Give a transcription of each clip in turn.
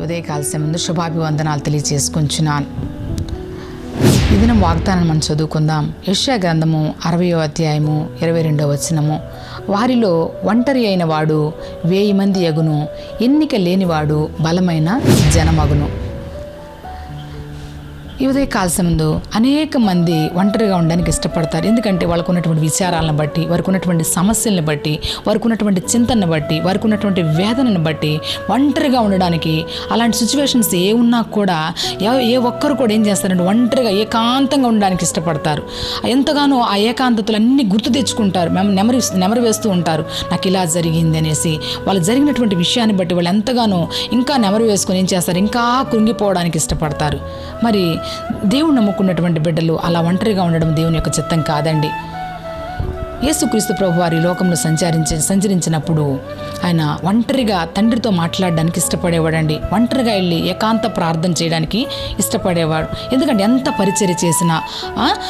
ఉదయకాల ముందు శుభాభివందనాలు తెలియజేసుకుంటున్నాను. ఈ దినం వాగ్దానం మనం చదువుకుందాం. యష్యా గ్రంథము అరవయో అధ్యాయము ఇరవై రెండవ వచనము. వారిలో ఒంటరి అయిన వాడు వేయి మంది ఎగును ఎన్నిక లేనివాడు బలమైన జనమగును. ఈ ఉదయ కాలసముందు అనేక మంది ఒంటరిగా ఉండడానికి ఇష్టపడతారు. ఎందుకంటే వాళ్ళకు ఉన్నటువంటి విచారాలను బట్టి వారికి ఉన్నటువంటి సమస్యలను బట్టి వారికి ఉన్నటువంటి చింతనను బట్టి వారికి ఉన్నటువంటి వేదనను బట్టి ఒంటరిగా ఉండడానికి అలాంటి సిచ్యువేషన్స్ ఏ ఉన్నా కూడా ఏ ఒక్కరు కూడా ఏం చేస్తారంటే ఒంటరిగా ఏకాంతంగా ఉండడానికి ఇష్టపడతారు. ఎంతగానో ఆ ఏకాంతతలు అన్ని గుర్తు తెచ్చుకుంటారు. మేము నెమరి నెమరు వేస్తూ ఉంటారు. నాకు ఇలా జరిగింది అనేసి వాళ్ళు జరిగినటువంటి విషయాన్ని బట్టి వాళ్ళు ఎంతగానో ఇంకా నెమరు వేసుకొని ఏం చేస్తారు? ఇంకా కృంగిపోవడానికి ఇష్టపడతారు. మరి దేవుడు నమ్ముకున్నటువంటి బిడ్డలు అలా ఒంటరిగా ఉండడం దేవుని యొక్క చిత్తం కాదండి. యేసుక్రీస్తు ప్రభు వారి లోకంలో సంచరించి సంచరించినప్పుడు ఆయన ఒంటరిగా తండ్రితో మాట్లాడడానికి ఇష్టపడేవాడండి. ఒంటరిగా వెళ్ళి ఏకాంత ప్రార్థన చేయడానికి ఇష్టపడేవాడు. ఎందుకంటే ఎంత పరిచర్య చేసినా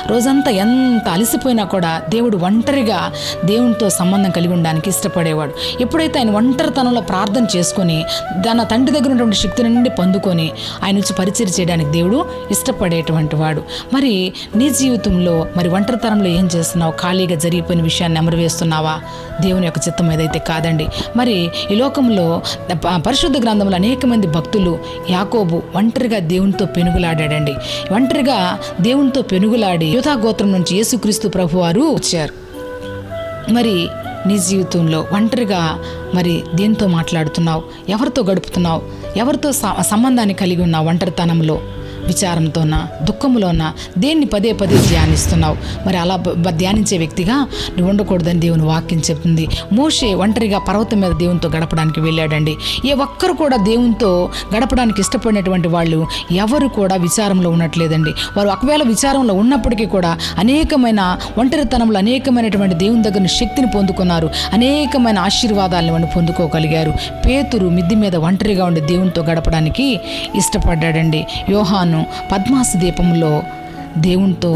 రోజంతా ఎంత అలసిపోయినా కూడా దేవుడు ఒంటరిగా దేవునితో సంబంధం కలిగి ఉండడానికి ఇష్టపడేవాడు. ఎప్పుడైతే ఆయన ఒంటరితనంలో ప్రార్థన చేసుకొని తన తండ్రి దగ్గర ఉన్నటువంటి శక్తి నుండి పొందుకొని ఆయన నుంచి పరిచయం చేయడానికి దేవుడు ఇష్టపడేటువంటి వాడు. మరి నీ జీవితంలో మరి ఒంటరితనంలో ఏం చేస్తున్నావు? ఖాళీగా జరిగిపోయి జరిగిపోయిన విషయాన్ని అమరు వేస్తున్నావా? దేవుని యొక్క చిత్తం ఏదైతే కాదండి. మరి ఈ లోకంలో పరిశుద్ధ గ్రంథంలో అనేక మంది భక్తులు యాకోబు ఒంటరిగా దేవునితో పెనుగులాడాడండి. ఒంటరిగా దేవునితో పెనుగులాడి యూదా గోత్రం నుంచి యేసుక్రీస్తు ప్రభు వారు వచ్చారు. మరి నీ జీవితంలో ఒంటరిగా మరి దేంతో మాట్లాడుతున్నావు? ఎవరితో గడుపుతున్నావు? ఎవరితో సంబంధాన్ని కలిగి ఉన్నావు ఒంటరితనంలో? విచారంతోనా దుఃఖంలోనా దేన్ని పదే పదే ధ్యానిస్తున్నావు? మరి అలా ధ్యానించే వ్యక్తిగా నువ్వు ఉండకూడదని దేవుని వాక్యం చెప్తుంది. మోషే ఒంటరిగా పర్వతం మీద దేవునితో గడపడానికి వెళ్ళాడండి. ఏ ఒక్కరు కూడా దేవునితో గడపడానికి ఇష్టపడినటువంటి వాళ్ళు ఎవరు కూడా విచారంలో ఉన్నట్లేదండి వారు ఒకవేళ విచారంలో ఉన్నప్పటికీ కూడా అనేకమైన ఒంటరితనంలో అనేకమైనటువంటి దేవుని దగ్గర శక్తిని పొందుకున్నారు. అనేకమైన ఆశీర్వాదాలను వాళ్ళు పొందుకోగలిగారు. పేతురు మిద్ది మీద ఒంటరిగా ఉండి దేవునితో గడపడానికి ఇష్టపడ్డాడండి. యోహాను పద్మాస దీపంలో దేవునితో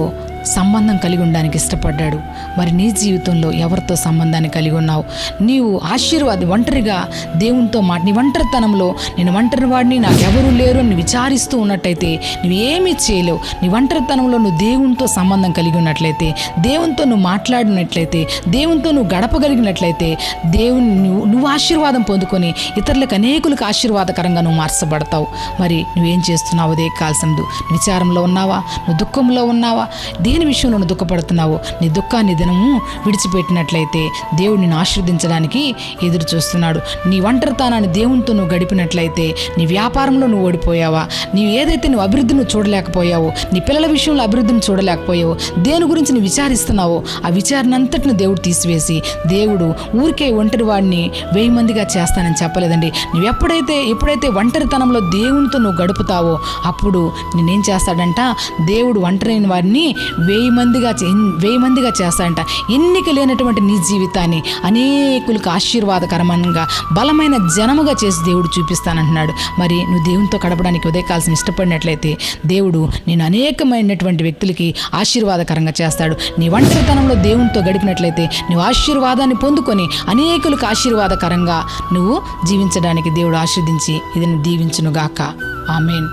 సంబంధం కలిగి ఉండడానికి ఇష్టపడ్డాడు. మరి నీ జీవితంలో ఎవరితో సంబంధాన్ని కలిగి ఉన్నావు? నీవు ఆశీర్వాది ఒంటరిగా దేవునితో మాట నీ ఒంటరితనంలో నేను ఒంటరి వాడిని నాకెవరూ లేరు అని విచారిస్తూ ఉన్నట్టయితే నువ్వు ఏమీ చేయలేవు. నీ ఒంటరితనంలో నువ్వు దేవునితో సంబంధం కలిగి ఉన్నట్లయితే దేవునితో నువ్వు మాట్లాడినట్లయితే దేవునితో నువ్వు గడపగలిగినట్లయితే దేవుని నువ్వు నువ్వు ఆశీర్వాదం పొందుకొని ఇతరులకు అనేకులకు ఆశీర్వాదకరంగా నువ్వు మార్చబడతావు. మరి నువ్వేం చేస్తున్నావు? అదే కాల్సందు. విచారంలో ఉన్నావా? నువ్వు దుఃఖంలో ఉన్నావా? దేని విషయంలో నువ్వు దుఃఖపడుతున్నావు. నీ దుఃఖాన్ని దినము విడిచిపెట్టినట్లయితే దేవుడు నిన్ను ఆశీర్వదించడానికి ఎదురు చూస్తున్నాడు నీ ఒంటరితనాన్ని దేవునితో నువ్వు గడిపినట్లయితే నీ వ్యాపారంలో నువ్వు ఓడిపోయావా? నీవు ఏదైతే నువ్వు అభివృద్ధిని చూడలేకపోయావు నీ పిల్లల విషయంలో అభివృద్ధిని చూడలేకపోయావు దేని గురించి నువ్వు విచారిస్తున్నావో ఆ విచారణ అంతటిని దేవుడు తీసివేసి దేవుడు ఊరికే ఒంటరి వాడిని వెయ్యి మందిగా చేస్తానని చెప్పలేదండి. నువ్వు ఎప్పుడైతే ఎప్పుడైతే ఒంటరితనంలో దేవునితో నువ్వు గడుపుతావో అప్పుడు నేనేం చేస్తాడంట? దేవుడు ఒంటరైన వారిని వెయ్యి మందిగా చే- వెయ్యి మందిగా చేస్తాడంట ఎన్నిక లేనటువంటి నీ జీవితాన్ని అనేకులకు ఆశీర్వాదకరమంగా బలమైన జనముగా చేసి దేవుడు చూపిస్తానంటున్నాడు. మరి నువ్వు దేవునితో గడపడానికి ఉదయకాల్సిన ఇష్టపడినట్లయితే దేవుడు నేను అనేకమైనటువంటి వ్యక్తులకి ఆశీర్వాదకరంగా చేస్తాడు. నీ ఒంటరితనంలో దేవునితో గడిపినట్లయితే నువ్వు ఆశీర్వాదాన్ని పొందుకొని అనేకులకు ఆశీర్వాదకరంగా నువ్వు జీవించడానికి దేవుడు ఆశీర్దించి ఇది దీవించునుగాక. ఆమెన్.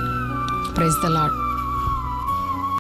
Praise the lord